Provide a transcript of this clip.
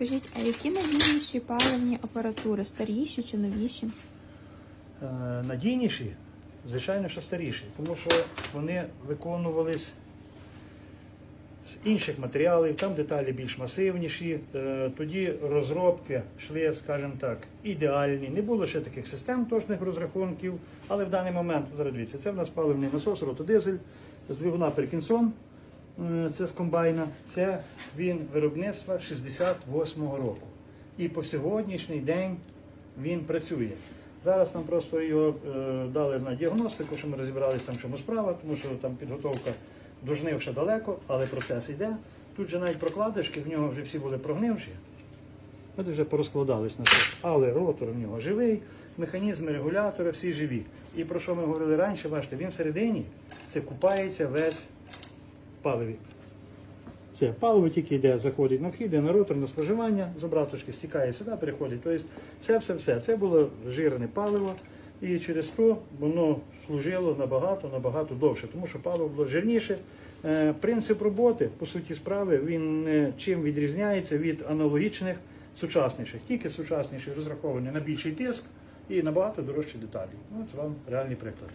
Скажіть, а які надійніші паливні апаратури? Старіші чи новіші? Е, надійніші, звичайно, що старіші, тому що вони виконувались з інших матеріалів, там деталі більш масивніші, е, тоді розробки йшли, скажімо так, ідеальні. Не було ще таких систем точних розрахунків, але в даний момент, зараз дивіться, це в нас паливний насос, ротодизель, з двигуна Перкінсон, це з комбайна, це він виробництва 68-го року. І по сьогоднішній день він працює. Зараз нам просто його е, дали на діагностику, що ми розібралися там, чому справа, тому що там підготовка до жнив далеко, але процес йде. Тут же навіть прокладочки, в нього вже всі були прогнивші. Вони вже порозкладались на це. Але ротор в нього живий, механізми регулятора всі живі. І про що ми говорили раніше, бачите, він всередині це купається весь паливі. Це паливо тільки йде, заходить на вхід, на ротор, на споживання, з обраточки стікає сюди, переходить. Тобто все-все-все. Це було жирне паливо, і через то воно служило набагато, набагато довше, тому що паливо було жирніше. Е, Принцип роботи, по суті справи, він е, чим відрізняється від аналогічних сучасніших. Тільки сучасніші розраховані на більший тиск і набагато дорожчі деталі. Ну, це вам реальний приклад.